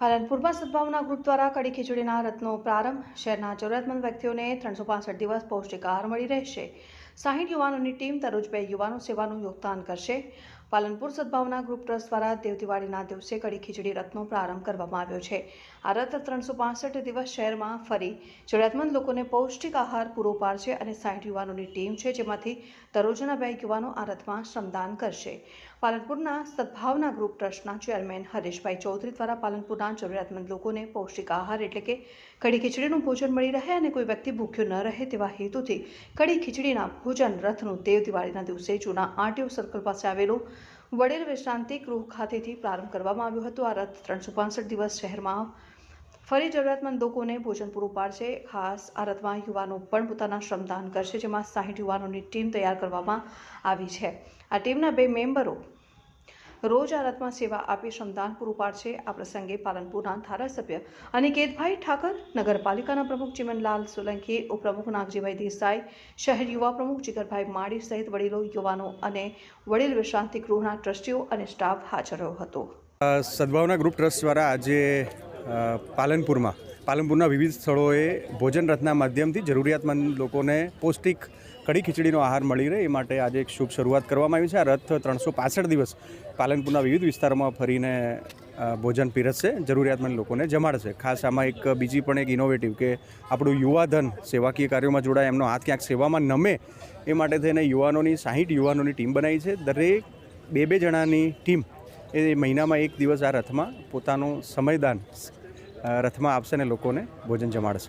પાલનપુરમાં સદભાવના group દ્વારા કડી ખીચડીના રથનો પ્રારંભ. શહેરના જરૂરિયાતમંદ વ્યક્તિઓને ત્રણસો પાસઠ દિવસ પૌષ્ટિક આહાર મળી રહેશે. સાહીઠ યુવાનોની ટીમ દરરોજ બે યુવાનો સેવાનું યોગદાન કરશે. પાલનપુર સદભાવના ગ્રુપ ટ્રસ્ટ દ્વારા દેવ દિવાળીના દિવસે કડી ખીચડી રથનો પ્રારંભ કરવામાં આવ્યો છે. આ રથ ત્રણસો પાસઠ દિવસ શહેરમાં ફરી જરૂરિયાતમંદ લોકોને પૌષ્ટિક આહાર પૂરો પાડશે અને સાઠ યુવાનોની ટીમ છે જેમાંથી દરરોજના બે યુવાનો આ રથમાં શ્રમદાન કરશે. પાલનપુરના સદભાવના ગ્રુપ ટ્રસ્ટના ચેરમેન હરેશભાઈ ચૌધરી દ્વારા પાલનપુરના જરૂરિયાતમંદ લોકોને પૌષ્ટિક આહાર એટલે કે કડી ખીચડીનું ભોજન મળી રહે અને કોઈ વ્યક્તિ ભૂખ્યો ન રહે તેવા હેતુથી કડી ખીચડીના ભોજન રથનું દેવ દિવાળીના દિવસે જૂના આરટીઓ સર્કલ પાસે આવેલું વડેલ વિશ્રાંતિ ગૃહ ખાતેથી પ્રારંભ કરવામાં આવ્યો હતો. આ રથ ત્રણસો દિવસ શહેરમાં ફરી જરૂરિયાતમંદ લોકોને ભોજન પૂરું પાડશે. ખાસ આ રથમાં યુવાનો પણ પોતાના શ્રમદાન કરશે, જેમાં સાહીઠ યુવાનોની ટીમ તૈયાર કરવામાં આવી છે. આ ટીમના બે મેમ્બરો રોજ આ રથમાં સેવા આપી શ્રમદાન પૂરું પાડશે આ પ્રસંગે પાલનપુરના ધારાસભ્ય અનિકેતભાઈ ઠાકર, નગરપાલિકાના પ્રમુખ ચિમનલાલ સોલંકી, ઉપપ્રમુખ નાગજીભાઈ દેસાઈ, શહેર યુવા પ્રમુખ જીગરભાઈ માળી સહિત વડીલો, યુવાનો અને વડીલ વિશ્રાંતિ ગૃહના ટ્રસ્ટીઓ અને સ્ટાફ હાજર રહ્યો હતો. સદભાવના ગ્રુપ ટ્રસ્ટ દ્વારા આજે પાલનપુરમાં પાલનપુરના વિવિધ સ્થળોએ ભોજન રથના માધ્યમથી જરૂરિયાતમંદ લોકોને પૌષ્ટિક કડી ખીચડીનો આહાર મળી રહે એ માટે આજે એક શુભ શરૂઆત કરવામાં આવી છે. આ રથ ત્રણસો પાસઠ દિવસ પાલનપુરના વિવિધ વિસ્તારોમાં ફરીને ભોજન પીરસશે, જરૂરિયાતમંદ લોકોને જમાડશે. ખાસ આમાં એક બીજી પણ એક ઇનોવેટિવ કે આપણું યુવાધન સેવાકીય કાર્યોમાં જોડાય, એમનો હાથ ક્યાંક સેવામાં નમે એ માટે થઈને યુવાનોની, સાહીઠ યુવાનોની ટીમ બનાવી છે. દરેક બે બે જણાની ટીમ એ મહિનામાં એક દિવસ આ રથમાં પોતાનું સમયદાન રથમાં આપશે અને લોકોને ભોજન જમાડશે.